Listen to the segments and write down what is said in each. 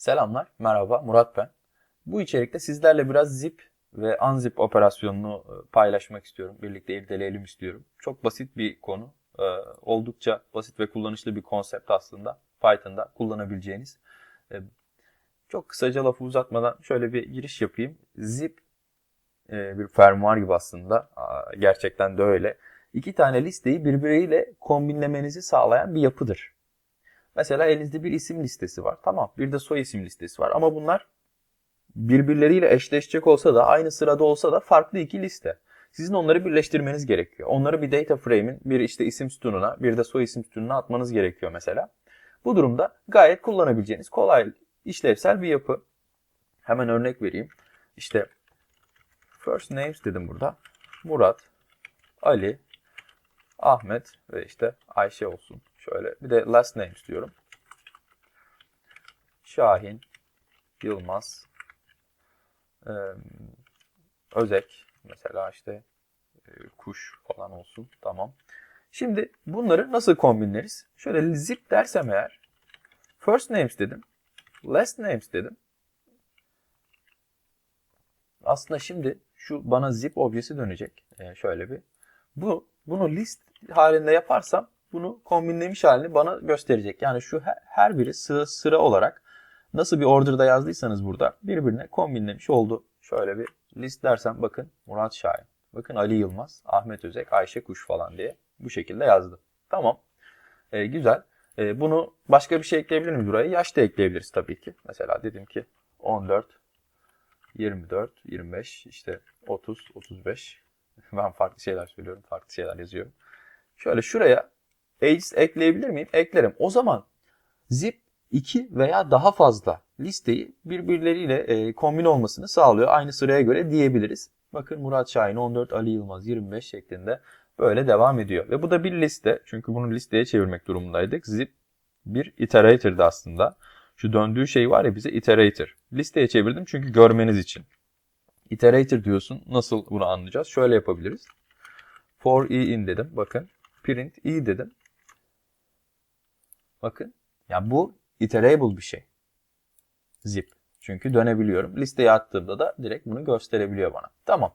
Selamlar, merhaba, Murat ben. Bu içerikte sizlerle biraz zip ve unzip operasyonunu e, paylaşmak istiyorum. Birlikte irdeleyelim istiyorum. Çok basit bir konu. e, Oldukça basit ve kullanışlı bir konsept aslında. Python'da kullanabileceğiniz. E, Çok kısaca lafı uzatmadan şöyle bir giriş yapayım. Zip bir fermuar gibi aslında. Gerçekten de öyle. İki tane listeyi birbiriyle kombinlemenizi sağlayan bir yapıdır. Mesela elinizde bir isim listesi var. Tamam bir de soy isim listesi var. Ama bunlar birbirleriyle eşleşecek olsa da aynı sırada olsa da farklı iki liste. Sizin onları birleştirmeniz gerekiyor. Onları bir data frame'in bir işte isim sütununa bir de soy isim sütununa atmanız gerekiyor mesela. Bu durumda gayet kullanabileceğiniz kolay işlevsel bir yapı. Hemen örnek vereyim. İşte first names dedim burada. Murat, Ali, Ahmet ve işte Ayşe olsun. Şöyle bir de last names diyorum. Şahin, Yılmaz, e, Özek mesela işte e, kuş falan olsun. Tamam. Şimdi bunları nasıl kombinleriz? Şöyle zip dersem eğer first names dedim. Last names dedim. Aslında şimdi şu bana zip objesi dönecek. E, şöyle bir. Bu bunu list halinde yaparsam bunu kombinlemiş halini bana gösterecek. Yani şu her, biri sıra sıra olarak nasıl bir order'da yazdıysanız burada birbirine kombinlemiş oldu. Şöyle bir list dersem bakın Murat Şahin, bakın Ali Yılmaz, Ahmet Özek, Ayşe Kuş falan diye bu şekilde yazdım. Tamam. Ee, güzel. Ee, bunu başka bir şey ekleyebilir miyiz buraya? Yaş da ekleyebiliriz tabii ki. Mesela dedim ki 14, 24, 25, işte 30, 35. Ben farklı şeyler söylüyorum, farklı şeyler yazıyorum. Şöyle şuraya ages ekleyebilir miyim? Eklerim. O zaman zip 2 veya daha fazla listeyi birbirleriyle e, kombin olmasını sağlıyor. Aynı sıraya göre diyebiliriz. Bakın Murat Şahin 14, Ali Yılmaz 25 şeklinde böyle devam ediyor. Ve bu da bir liste. Çünkü bunu listeye çevirmek durumundaydık. Zip bir iterator'dı aslında. Şu döndüğü şey var ya bize iterator. Listeye çevirdim çünkü görmeniz için. Iterator diyorsun. Nasıl bunu anlayacağız? Şöyle yapabiliriz. For i in dedim. Bakın. Print i dedim. Bakın. Ya bu iterable bir şey. Zip. Çünkü dönebiliyorum. Listeye attığımda da direkt bunu gösterebiliyor bana. Tamam.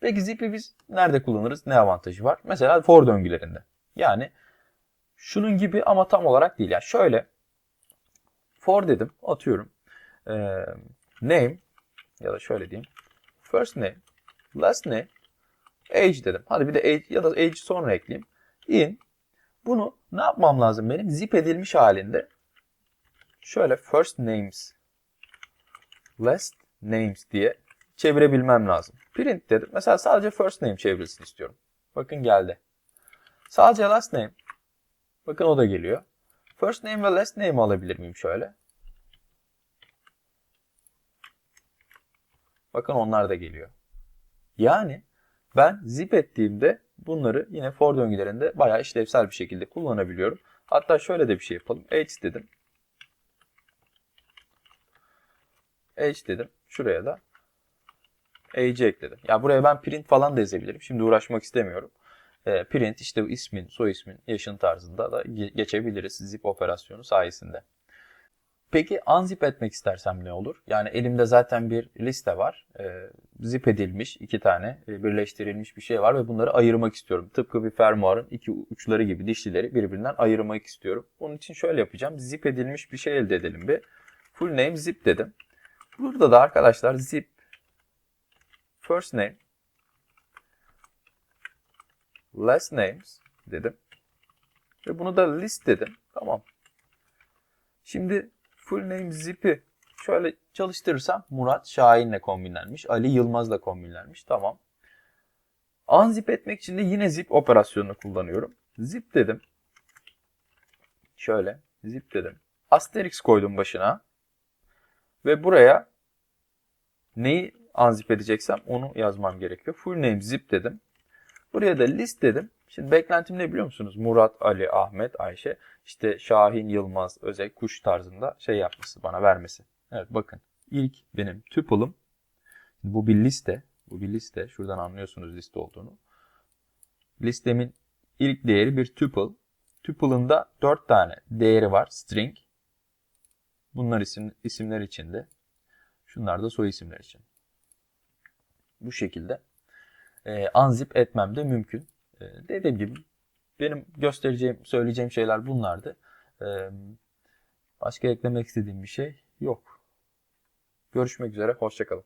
Peki zip'i biz nerede kullanırız? Ne avantajı var? Mesela for döngülerinde. Yani şunun gibi ama tam olarak değil. Yani şöyle for dedim. Atıyorum. Ee, name ya da şöyle diyeyim. First name, last name, age dedim. Hadi bir de age ya da age sonra ekleyeyim. In. Bunu ne yapmam lazım benim? Zip edilmiş halinde şöyle first names, last names diye çevirebilmem lazım. Print dedim. Mesela sadece first name çevrilsin istiyorum. Bakın geldi. Sadece last name. Bakın o da geliyor. First name ve last name alabilir miyim şöyle? Bakın onlar da geliyor. Yani ben zip ettiğimde bunları yine for döngülerinde bayağı işlevsel bir şekilde kullanabiliyorum. Hatta şöyle de bir şey yapalım. Age dedim. Age dedim. Şuraya da age ekledim. Ya buraya ben print falan da yazabilirim. Şimdi uğraşmak istemiyorum. E, print işte ismin, soy ismin, yaşın tarzında da ge- geçebiliriz zip operasyonu sayesinde. Peki unzip etmek istersem ne olur? Yani elimde zaten bir liste var. E, zip edilmiş iki tane e, birleştirilmiş bir şey var ve bunları ayırmak istiyorum. Tıpkı bir fermuarın iki uçları gibi dişlileri birbirinden ayırmak istiyorum. Bunun için şöyle yapacağım. Zip edilmiş bir şey elde edelim bir. Full name zip dedim. Burada da arkadaşlar zip first name last names dedim. Ve bunu da list dedim. Tamam. Şimdi full name zip'i şöyle çalıştırırsam Murat Şahin'le kombinlenmiş. Ali Yılmaz'la kombinlenmiş. Tamam. Unzip etmek için de yine zip operasyonunu kullanıyorum. Zip dedim. Şöyle zip dedim. Asterix koydum başına. Ve buraya neyi unzip edeceksem onu yazmam gerekiyor. Full name zip dedim. Buraya da list dedim. Şimdi beklentim ne biliyor musunuz? Murat, Ali, Ahmet, Ayşe, işte Şahin, Yılmaz, Özek, Kuş tarzında şey yapması, bana vermesi. Evet bakın. İlk benim tuple'ım. Bu bir liste. Bu bir liste. Şuradan anlıyorsunuz liste olduğunu. Listemin ilk değeri bir tuple. Tuple'ın da 4 tane değeri var. String. Bunlar isim, isimler içinde. Şunlar da soy isimler için. Bu şekilde e, unzip etmem de mümkün. E, dediğim gibi benim göstereceğim, söyleyeceğim şeyler bunlardı. E, başka eklemek istediğim bir şey yok. Görüşmek üzere, hoşçakalın.